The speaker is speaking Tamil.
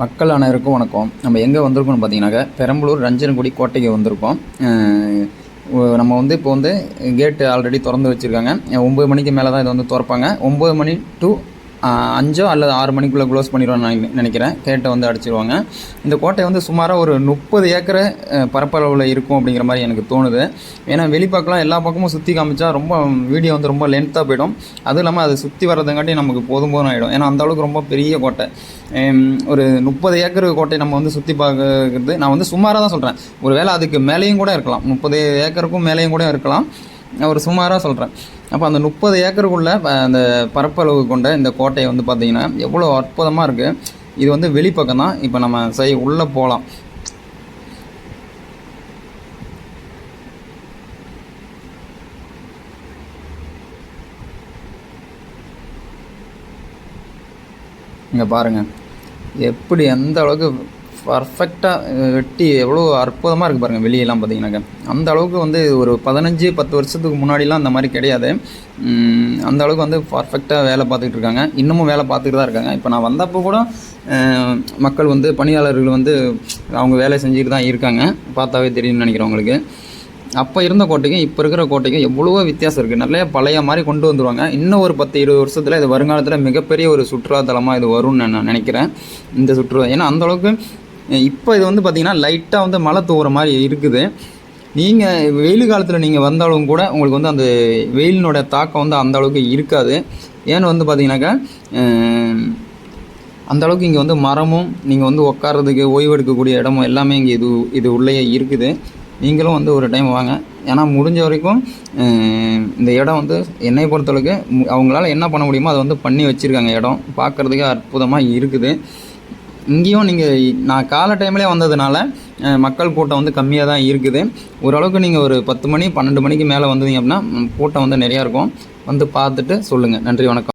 மக்கள் அனைவருக்கும் வணக்கம். நம்ம எங்கே வந்திருக்கோம்னு பார்த்தீங்கன்னாக்க பெரம்பலூர் ரஞ்சனகுடி கோட்டைக்கு வந்திருக்கோம். நம்ம வந்து இப்போ வந்து கேட்டு ஆல்ரெடி திறந்து வச்சுருக்காங்க. ஒம்பது மணிக்கு மேலே தான் இதை வந்து திறப்பாங்க. ஒம்பது மணி டு அஞ்சோ அல்லது ஆறு மணிக்குள்ளே க்ளோஸ் பண்ணிடுவான்னு நான் நினைக்கிறேன். கேட்டை வந்து அடிச்சிருவாங்க. இந்த கோட்டை வந்து சுமாராக ஒரு முப்பது ஏக்கர் பரப்பளவில் இருக்கும் அப்படிங்கிற மாதிரி எனக்கு தோணுது. ஏன்னா வெளிப்பாக்கெலாம் எல்லா பக்கமும் சுற்றி காமிச்சா ரொம்ப வீடியோ வந்து ரொம்ப லென்த்தாக போயிடும். அதுவும் இல்லாமல் அது சுற்றி வர்றதுங்காட்டி நமக்கு போதும் போதும் ஆகிடும் ஏன்னா அந்த அளவுக்கு ரொம்ப பெரிய கோட்டை. ஒரு முப்பது ஏக்கர் கோட்டை நம்ம வந்து சுற்றி பார்க்கறது நான் வந்து சுமாராக தான் சொல்கிறேன் ஒரு வேளை அதுக்கு மேலேயும் கூட இருக்கலாம். முப்பது ஏக்கருக்கும் மேலேயும் கூட இருக்கலாம். ஒரு சுமாராக சொல்கிறேன் அப்போ அந்த முப்பது ஏக்கருக்குள்ள அந்த பரப்பளவு கொண்ட இந்த கோட்டையை வந்து பார்த்தீங்கன்னா எவ்வளோ அற்புதமாக இருக்குது இது வந்து வெளிப்பக்கம் தான். இப்போ நம்ம சை உள்ளே போகலாம் இங்கே பாருங்கள் எப்படி எந்த அளவுக்கு பர்ஃபெக்டாக வெட்டி எவ்வளோ அற்புதமாக இருக்குது பாருங்கள் வெளியெல்லாம் பார்த்தீங்கன்னாக்க. அந்த அளவுக்கு வந்து ஒரு பதினஞ்சு பத்து வருஷத்துக்கு முன்னாடிலாம் அந்த மாதிரி கிடையாது. அந்த அளவுக்கு வந்து பர்ஃபெக்டாக வேலை பார்த்துக்கிட்டு இருக்காங்க. இன்னமும் வேலை பார்த்துக்கிட்டு தான் இருக்காங்க. இப்போ நான் வந்தப்போ கூட மக்கள் வந்து பணியாளர்கள் வந்து அவங்க வேலை செஞ்சுட்டு தான் இருக்காங்க. பார்த்தாவே தெரியும்னு நினைக்கிறேன் உங்களுக்கு. அப்போ இருந்த கோட்டைக்கும் இப்போ இருக்கிற கோட்டைக்கும் எவ்வளவோ வித்தியாசம் இருக்குது நிறைய பழைய மாதிரி கொண்டு வந்துடுவாங்க இன்னும் ஒரு பத்து இருபது வருஷத்தில் இது வருங்காலத்தில் மிகப்பெரிய ஒரு சுற்றுலாத்தலமாக இது வரும்னு நான் நினைக்கிறேன். இந்த சுற்றுலா ஏன்னா அந்தளவுக்கு இப்போ இது வந்து பார்த்திங்கன்னா லைட்டாக வந்து மழை தூவுற மாதிரி இருக்குது. நீங்கள் வெயில் காலத்தில் நீங்கள் வந்தாலும் கூட உங்களுக்கு வந்து அந்த வெயிலினோட தாக்கம் வந்து அந்த அளவுக்கு இருக்காது. ஏன்னு வந்து பார்த்தீங்கன்னாக்கா அந்த அளவுக்கு இங்கே வந்து மரமும் நீங்கள் வந்து உட்கார்றதுக்கு ஓய்வெடுக்கக்கூடிய இடமும் எல்லாமே இங்கே இது இது உள்ளேயே இருக்குது. நீங்களும் வந்து ஒரு டைம் வாங்க. ஏன்னா முடிஞ்ச வரைக்கும் இந்த இடம் வந்து என்னை பொறுத்தளவுக்கு அவங்களால என்ன பண்ண முடியுமோ அதை வந்து பண்ணி வச்சுருக்காங்க இடம். பார்க்குறதுக்கு அற்புதமாக இருக்குது. இங்கேயும் நீங்கள் நான் காலை டைம்லேயே வந்ததுனால மக்கள் கூட்டம் வந்து கம்மியாக தான் இருக்குது. ஓரளவுக்கு நீங்கள் ஒரு பத்து மணி பன்னெண்டு மணிக்கு மேலே வந்தீங்க அப்படின்னா கூட்டம் வந்து நிறையா இருக்கும். வந்து பார்த்துட்டு சொல்லுங்கள் நன்றி வணக்கம்.